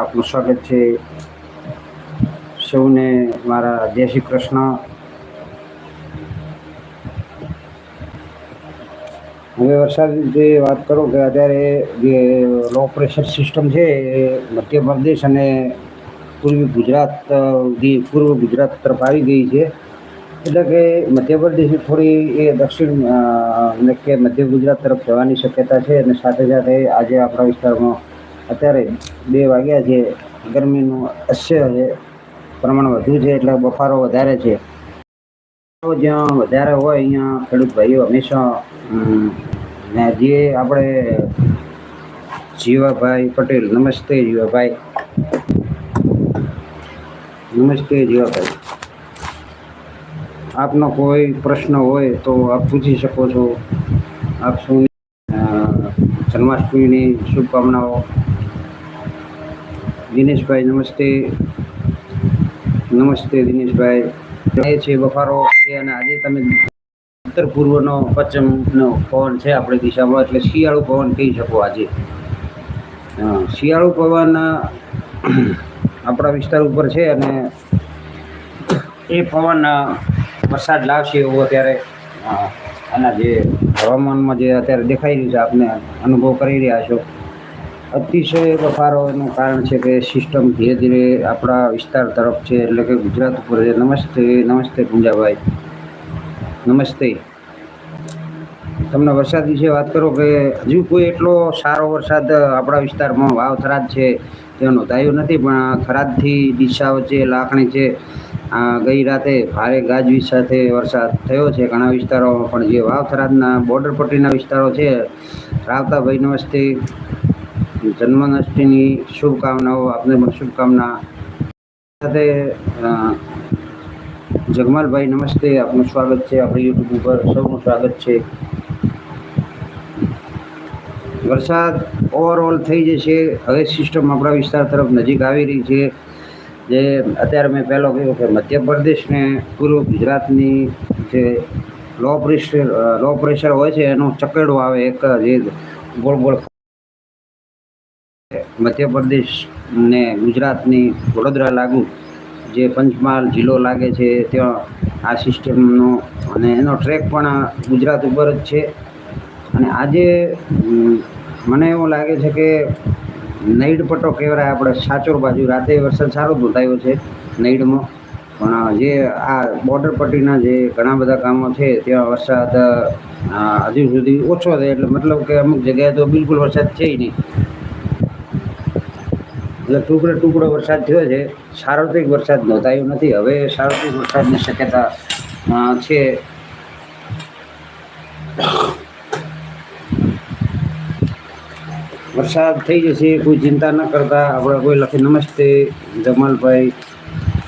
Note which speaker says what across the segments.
Speaker 1: આપનું સ્વાગત છે. સૌને મારા જય શ્રી કૃષ્ણ. હવે વરસાદ જે વાત કરું કે અત્યારે જે લો પ્રેશર સિસ્ટમ છે એ મધ્યપ્રદેશ અને પૂર્વી ગુજરાત પૂર્વ ગુજરાત તરફ આવી ગઈ છે. એટલે કે મધ્યપ્રદેશ થોડી એ દક્ષિણ એટલે કે મધ્ય ગુજરાત તરફ જવાની શક્યતા છે અને સાથે સાથે આજે આપણા વિસ્તારમાં અત્યારે બે વાગ્યા છે. ગરમીનું અસ્ય છે. પ્રમાણ વધુ છે એટલે બફારો વધારે છે. જ્યાં વધારે હોય અહીંયા ખેડૂત ભાઈઓ હંમેશા જે આપણે જીવાભાઈ પટેલ, નમસ્તે જીવાભાઈ. નમસ્તે જીવાભાઈ. આપનો કોઈ પ્રશ્ન હોય તો આપ પૂછી શકો છો. આપ શું જન્માષ્ટમીની શુભકામનાઓ. દિનેશભાઈ, નમસ્તે. નમસ્તે દિનેશભાઈ. એ છે બફારો છે અને આજે તમે ઉત્તર પૂર્વનો, પશ્ચિમનો પવન છે આપણી દિશામાં, એટલે શિયાળુ પવન કહી શકો આજે. શિયાળુ પવન આપણા વિસ્તાર ઉપર છે અને એ પવન વરસાદ લાવશે એવો અત્યારે આના જે હવામાનમાં જે અત્યારે દેખાઈ રહ્યું છે, આપને અનુભવ કરી રહ્યા છો. અતિશય બફારો એનું કારણ છે કે સિસ્ટમ ધીરે ધીરે આપણા વિસ્તાર તરફ છે, એટલે કે ગુજરાત ઉપર છે. નમસ્તે નમસ્તે પૂંજાભાઈ. નમસ્તે. તમને વરસાદ વિશે વાત કરો કે હજુ કોઈ એટલો સારો વરસાદ આપણા વિસ્તારમાં વાવ થરાદ છે તે નોંધાયો નથી, પણ થરાદથી દિશા વચ્ચે, લાખણી છે. ગઈ રાતે ભારે ગાજવીજ સાથે વરસાદ થયો છે ઘણા વિસ્તારોમાં, પણ જે વાવ થરાદના બોર્ડર પટ્ટીના વિસ્તારો છે, રાવતાભાઈ નમસ્તે. જન્માષ્ટમીની શુભકામનાઓ, આપને પણ શુભકામના. સાથે જગમાલભાઈ, નમસ્તે. આપનું સ્વાગત છે આપણી યુટ્યુબ ઉપર. સૌનું સ્વાગત છે. વરસાદ ઓવરઓલ થઈ જશે. હવે સિસ્ટમ આપણા વિસ્તાર તરફ નજીક આવી રહી છે. જે અત્યારે મેં પહેલો કહ્યું કે મધ્યપ્રદેશને પૂર્વ ગુજરાતની જે લો પ્રેશર લો પ્રેશર હોય છે, એનો ચકેડો આવે. એક જે ગોળ ગોળ મધ્યપ્રદેશ ને ગુજરાતની વડોદરા લાગુ જે પંચમહાલ જિલ્લો લાગે છે, ત્યાં આ સિસ્ટમનો અને એનો ટ્રેક પણ ગુજરાત ઉપર જ છે. અને આજે મને એવું લાગે છે કે નૈડ પટ્ટો કહેવાય, આપણે સાચોર બાજુ, રાતે વરસાદ સારો નોંધાયો છે નૈડમાં પણ જે આ બોર્ડર પટ્ટીના જે ઘણા બધા કામો છે, ત્યાં વરસાદ હજુ સુધી ઓછો છે, એટલે મતલબ કે અમુક જગ્યાએ તો બિલકુલ વરસાદ છે નહીં. એટલે ટુકડે ટુકડો વરસાદ થયો છે. સાર્વત્રિક વરસાદ નોંધાયો નથી. હવે સાર્વત્રિક વરસાદની શક્યતા છે. વરસાદ થઈ જશે, કોઈ ચિંતા ન કરતા. આપણે કોઈ લખે, નમસ્તે, જમાલભાઈ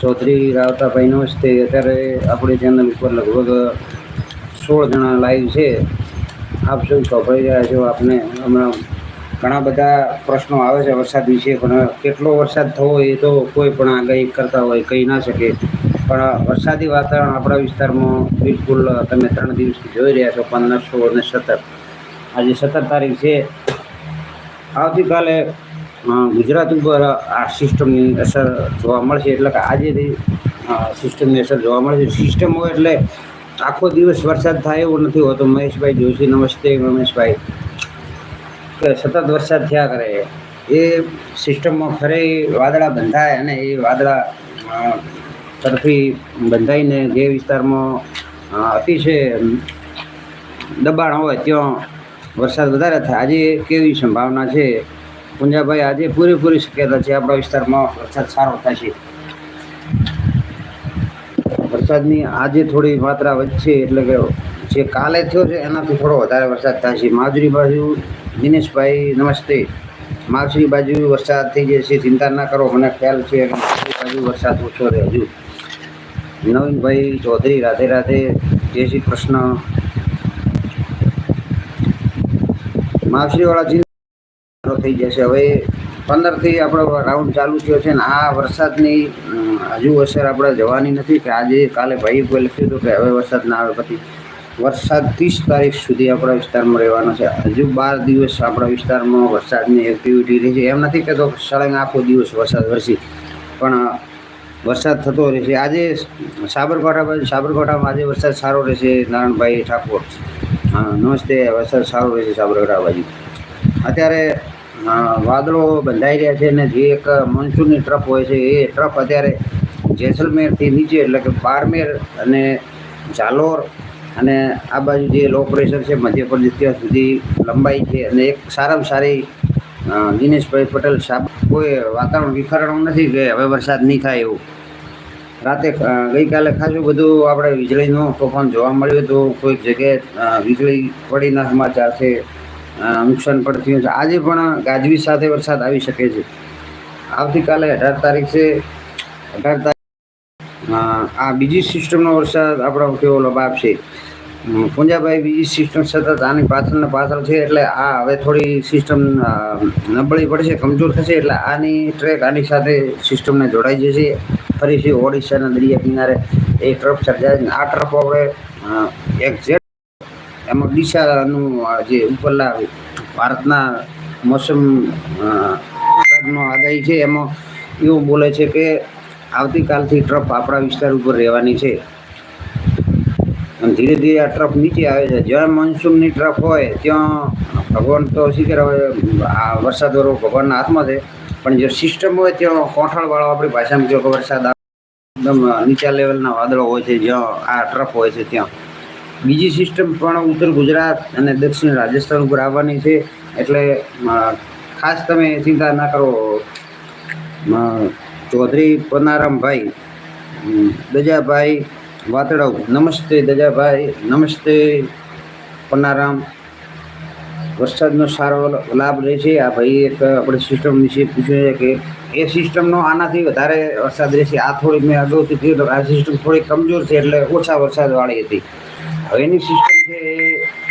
Speaker 1: ચૌધરી, રાવતાભાઈ, નમસ્તે. અત્યારે આપણી ચેનલ ઉપર લગભગ સોળ જણા લાઈવ છે. આપ સૌ સાંભળી રહ્યા છો. આપને હમણાં ઘણા બધા પ્રશ્નો આવે છે વરસાદ વિશે, પણ કેટલો વરસાદ થવો એ તો કોઈ પણ આગાહી કરતા હોય, કહી ના શકે. પણ વરસાદી વાતાવરણ આપણા વિસ્તારમાં બિલકુલ તમે ત્રણ દિવસથી જોઈ રહ્યા છો, પંદર, સોળ અને સત્તર. આજે સત્તર તારીખ છે. આવતીકાલે ગુજરાત ઉપર આ સિસ્ટમની અસર જોવા મળશે, એટલે કે આજેથી સિસ્ટમની અસર જોવા મળશે. સિસ્ટમ હોય એટલે આખો દિવસ વરસાદ થાય એવું નથી હોતો. મહેશભાઈ જોશી, નમસ્તે રમેશભાઈ કે સતત વરસાદ થયા કરે. એ સિસ્ટમમાં ફરે વાદળા બંધાય અને એ વાદળા તરફી બંધાઈને જે વિસ્તારમાં અતિશય દબાણ હોય ત્યાં વરસાદ વધારે થાય. આજે કેવી સંભાવના છે? પુંજાભાઈ, આજે પૂરેપૂરી શક્યતા છે આપણા વિસ્તારમાં વરસાદ સારો થશે? વરસાદની આજે થોડી માત્રા વધશે એટલે કે જે કાલે થયો છે, એનાથી થોડો વધારે વરસાદ થાય છે. માજરી બાજુ દિનેશભાઈ, નમસ્તે. માછરી બાજુ વરસાદ થઈ જશે ચિંતા ના કરો, મને ખ્યાલ છે કે બાજુ વરસાદ ઓછો રહે હજુ. નવીનભાઈ ચૌધરી, રાધે રાધે, જય શ્રી કૃષ્ણ. માછલીવાળા જિલ્લા થઈ જશે. હવે પંદરથી આપણો રાઉન્ડ ચાલુ થયો છે ને, આ વરસાદની હજુ અસર આપણે જવાની નથી કે આજે કાલે ભાઈ કોઈ લખ્યું હતું કે હવે વરસાદ ના આવે પછી. વરસાદ ત્રીસ તારીખ સુધી આપણા વિસ્તારમાં રહેવાનો છે. હજુ બાર દિવસ આપણા વિસ્તારમાં વરસાદની એક્ટિવિટી રહેશે એમ નથી કહેતો સળંગ આખો દિવસ વરસાદ વરસી. પણ વરસાદ થતો રહેશે. આજે સાબરકાંઠા બાજુ, સાબરકાંઠામાં આજે વરસાદ સારો રહેશે. નારાયણભાઈ ઠાકોર. હા નમસ્તે. વરસાદ સારો રહેશે સાબરકાંઠા બાજુ. અત્યારે વાદળો બંધાઈ રહ્યા છે અને જે એક મોન્સૂનની ટ્રફ હોય છે, એ ટ્રફ અત્યારે જેસલમેરથી નીચે એટલે કે બારમેર અને જાલોર અને આ બાજુ જે લો પ્રેશર છે મધ્યપ્રદેશ ત્યાં સુધી લંબાઈ છે અને એક સારામાં સારી દિનેશભાઈ પટેલ સાહેબ, કોઈ વાતાવરણ વિખરણું નથી કે હવે વરસાદ નહીં થાય એવું. રાતે ગઈકાલે ખાસું બધું આપણે વીજળીનું તોફાન જોવા મળ્યું હતું કોઈક જગ્યાએ વીજળી પડીના સમાચાર છે નુકસાન પણ થયું છે. આજે પણ ગાજવીજ સાથે વરસાદ આવી શકે છે. આવતીકાલે અઢાર તારીખ છે. અઢાર તારીખ આ બીજી સિસ્ટમનો વરસાદ આપણો કેવો લાભ આપશે પૂંજાભાઈ, બીજી સિસ્ટમ સતત આની પાછળને પાછળ છે, એટલે આ હવે થોડી સિસ્ટમ નબળી પડશે, કમજોર થશે, એટલે આની ટ્રેક આની સાથે સિસ્ટમને જોડાઈ જશે ફરીથી ઓડિશાના દરિયા કિનારે એ ટ્રફ સર્જાય. આ ટ્રફ આપણે એક્ઝેક્ટ એમાં ડીસાનું જે ઉપરલા ભારતના મોસમ આગાહી છે, એમાં એવું બોલે છે કે આવતીકાલથી ટ્રફ આપણા વિસ્તાર ઉપર રહેવાની છે. અને ધીરે ધીરે આ ટ્રફ નીચે આવે છે. જ્યાં મોન્સૂનની ટ્રફ હોય, ત્યાં ભગવાન તો શું કહેવાય આ વરસાદ વાળો ભગવાનના હાથમાં છે. પણ જે સિસ્ટમ હોય, ત્યાં કોઠાળવાળો આપણી ભાષામાં કહો કે વરસાદ એકદમ નીચા લેવલના વાદળો હોય છે, જ્યાં આ ટ્રફ હોય છે ત્યાં. બીજી સિસ્ટમ પણ ઉત્તર ગુજરાત અને દક્ષિણ રાજસ્થાન ઉપર આવવાની છે. એટલે ખાસ તમે ચિંતા ના કરો. ચૌધરી પનારામભાઈ દજાભાઈ વાતડવ નમસ્તે દજાભાઈ, નમસ્તે પનારામ. વરસાદનો સારો લાભ રહે છે. આ ભાઈ એક આપણે સિસ્ટમ વિશે પૂછ્યું છે કે એ સિસ્ટમનો આનાથી વધારે વરસાદ રહેશે. આ થોડી મેં અગાઉથી કીધું આ સિસ્ટમ થોડી કમજોર છે એટલે ઓછા વરસાદવાળી હતી. હવેની સિસ્ટમ છે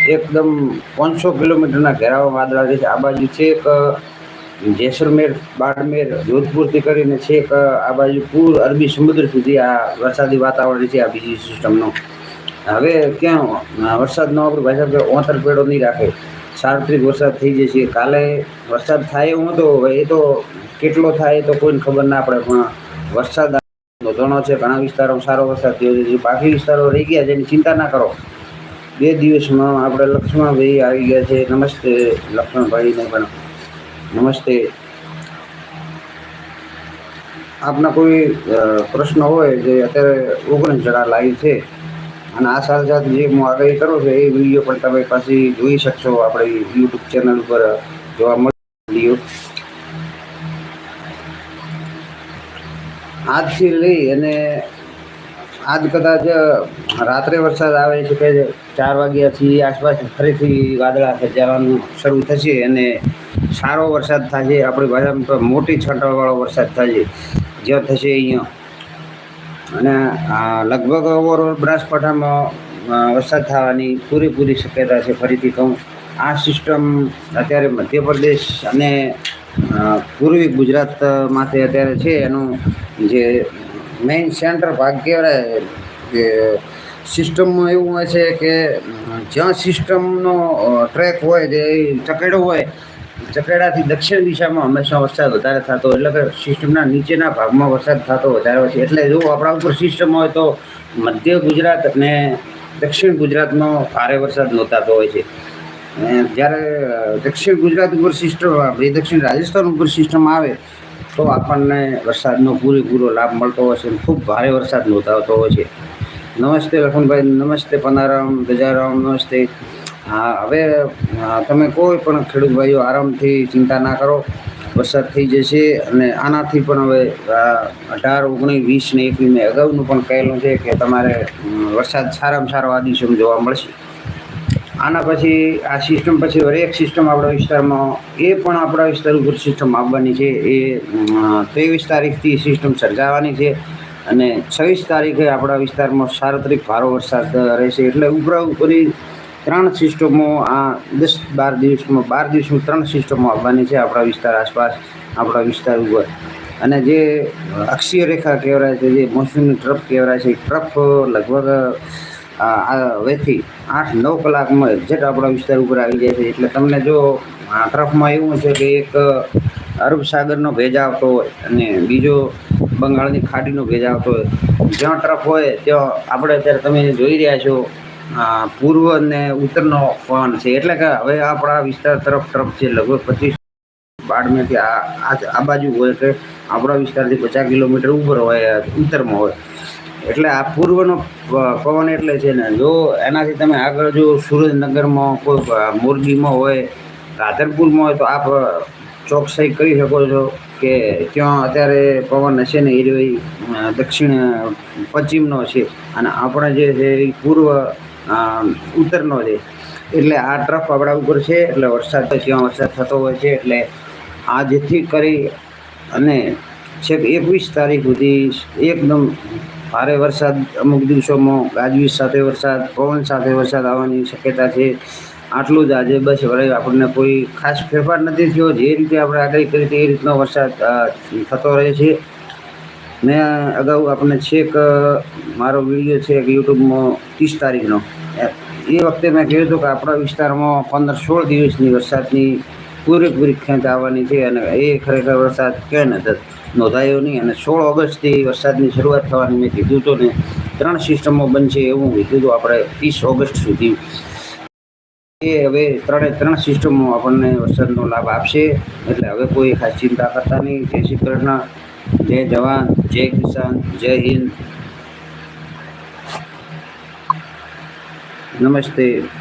Speaker 1: એ એકદમ પાંચસો કિલોમીટરના ઘેરાવા વાદળા છે. આ બાજુ છેક જેસલમેર, બાડમેર, જોધપુરથી કરીને છેક આ બાજુ પૂર, અરબી સમુદ્ર સુધી આ વરસાદી વાતાવરણ છે, આ બીજી સિસ્ટમનો હવે ક્યાં વરસાદ વરસાદનો આપણે ભાષા ઓતર પેડો નહીં રાખે. સાર્વત્રિક વરસાદ થઈ જશે. કાલે વરસાદ થાય એવું હતો એ તો કેટલો થાય એ તો કોઈને ખબર ના પડે, પણ વરસાદ ઘણો છે, ઘણા વિસ્તારોમાં સારો વરસાદ થયો છે. બાકી વિસ્તારો રહી ગયા છે, એની ચિંતા ના કરો. બે દિવસમાં આપણે લક્ષ્મણભાઈ આવી ગયા છે. નમસ્તે લક્ષ્મણભાઈને પણ નમસ્તે. આપના કોઈ પ્રશ્ન હોય જે અત્યારે ઓગણીસ જણા લાઈવ છે, અને આ સાથે સાથે જે હું આગાહી કરું છું, એ વીડિયો પણ તમે પાછી જોઈ શકશો આપણી યુટ્યુબ ચેનલ ઉપર, જોવા મળે વીડિયો. આજથી લઈ અને આજ કદાચ રાત્રે વરસાદ આવે છે કે ચાર વાગ્યાથી આસપાસ ફરીથી વાદળા સર્જાવાનું શરૂ થશે અને સારો વરસાદ થશે આપણી ભાષામાં તો મોટી છંટાવાળો વરસાદ થશે જ્યાં થશે અહીંયા અને લગભગ ઓવરઓલ બનાસકાંઠામાં વરસાદ થવાની પૂરેપૂરી શક્યતા છે. ફરીથી કહું, આ સિસ્ટમ અત્યારે મધ્યપ્રદેશ અને પૂર્વી પૂર્વી ગુજરાતમાંથી અત્યારે છે, એનું જે મેઇન સેન્ટર ભાગ કહેવાય કે સિસ્ટમમાં એવું હોય છે કે, જ્યાં સિસ્ટમનો ટ્રેક હોય, જે ચકેડો હોય ચકેડાથી દક્ષિણ દિશામાં હંમેશા વરસાદ વધારે થતો, એટલે કે સિસ્ટમના નીચેના ભાગમાં વરસાદ થતો વધારે હોય છે. એટલે જો આપણા ઉપર સિસ્ટમ હોય તો મધ્ય ગુજરાત અને દક્ષિણ ગુજરાતમાં ભારે વરસાદ નોંધાતો હોય છે. જ્યારે દક્ષિણ ગુજરાત ઉપર સિસ્ટમ દક્ષિણ રાજસ્થાન ઉપર સિસ્ટમ આવે, તો આપણને વરસાદનો પૂરેપૂરો લાભ મળતો હોય છે ખૂબ ભારે વરસાદ નોંધાતો હોય છે. નમસ્તે લખનભાઈ, નમસ્તે પનારામ, ગજારામ, નમસ્તે. હા, હવે તમે કોઈ પણ ખેડૂત ભાઈઓ આરામથી ચિંતા ના કરો. વરસાદ થઈ જશે અને આનાથી પણ હવે અઢાર, ઓગણીસ, વીસ ને એકવીસ મેં અગાઉનું પણ કહેલું છે કે તમારે વરસાદ સારામાં સારો આ દિવસોમાં જોવા મળશે. આના પછી, આ સિસ્ટમ પછી હરેક સિસ્ટમ આપણા વિસ્તારમાં, એ પણ આપણા વિસ્તાર ઉપર સિસ્ટમ આવવાની છે. એ ત્રેવીસ તારીખથી સિસ્ટમ સર્જાવાની છે અને છવ્વીસ તારીખે આપણા વિસ્તારમાં સાર્વત્રિક ભારો વરસાદ રહેશે. એટલે ઉપરા ઉપરી ત્રણ સિસ્ટમો આ દસ બાર દિવસમાં બાર દિવસમાં ત્રણ સિસ્ટમો આવવાની છે આપણા વિસ્તાર આસપાસ, આપણા વિસ્તાર ઉપર. અને જે અક્ષીય રેખા કહેવાય છે, જે મોસમી ટ્રફ કહેવાય છે, ટ્રફ લગભગ હવેથી આઠ નવ કલાકમાં એક્ઝેક્ટ આપણા વિસ્તાર ઉપર આવી જાય છે. એટલે તમને જો આ ટ્રફમાં એવું છે કે એક અરબ સાગરનો ભેજ આવતો હોય અને બીજો બંગાળની ખાડીનો ભેજ આવતો હોય, જ્યાં ટ્રફ હોય ત્યાં આપણે અત્યારે તમે જોઈ રહ્યા છો પૂર્વ અને ઉત્તરનો પવન છે. એટલે કે હવે આપણા વિસ્તાર તરફ તરફ છે લગભગ પચીસ બાડમેથી આ આ બાજુ હોય કે આપણા વિસ્તારથી પચાસ કિલોમીટર ઉપર હોય, ઉત્તરમાં હોય. એટલે આ પૂર્વનો પવન એટલે છે ને, જો એનાથી તમે આગળ જો સુરેન્દ્રનગરમાં કોઈ મોરબીમાં હોય, રાધનપુરમાં હોય, તો આપ ચોકસાઈ કરી શકો છો કે ત્યાં અત્યારે પવન હશે ને એ દક્ષિણ પશ્ચિમનો છે. અને આપણે જે છે એ પૂર્વ ઉત્તરનો છે. એટલે આ ટ્રફ આપણા ઉપર છે, એટલે વરસાદ ત્યાં વરસાદ થતો હોય છે, એટલે આ જેથી કરી અને છેક એકવીસ તારીખ સુધી એકદમ ભારે વરસાદ અમુક દિવસોમાં ગાજવીજ સાથે વરસાદ, પવન સાથે વરસાદ આવવાની શક્યતા છે. આટલું જ આજે બસ હવે આપણને કોઈ ખાસ ફેરફાર નથી થયો. જે રીતે આપણે આગાહી કરી હતી એ રીતનો વરસાદ થતો રહે છે. મેં અગાઉ આપણને છેક મારો વીડિયો છે કે યુટ્યુબમાં ત્રીસ તારીખનો. એ વખતે મેં કહ્યું હતું કે આપણા વિસ્તારમાં પંદર સોળ દિવસની વરસાદની પૂરેપૂરી ખેંચ આવવાની છે અને એ ખરેખર વરસાદ કે ને તો નોંધાયો નહીં. અને સોળ ઓગસ્ટથી વરસાદની શરૂઆત થવાની મેં કીધું હતું ને, ત્રણ સિસ્ટમો બનશે એવું કીધું હતું આપણે ત્રીસ ઓગસ્ટ સુધી. એ હવે ત્રણે, ત્રણ સિસ્ટમો આપણને વરસાદનો લાભ આપશે. એટલે હવે કોઈ ખાસ ચિંતા કરતા નહીં. જય શ્રી કૃષ્ણ. જય જવાન જય કિસાન જય હિન્દ. નમસ્તે.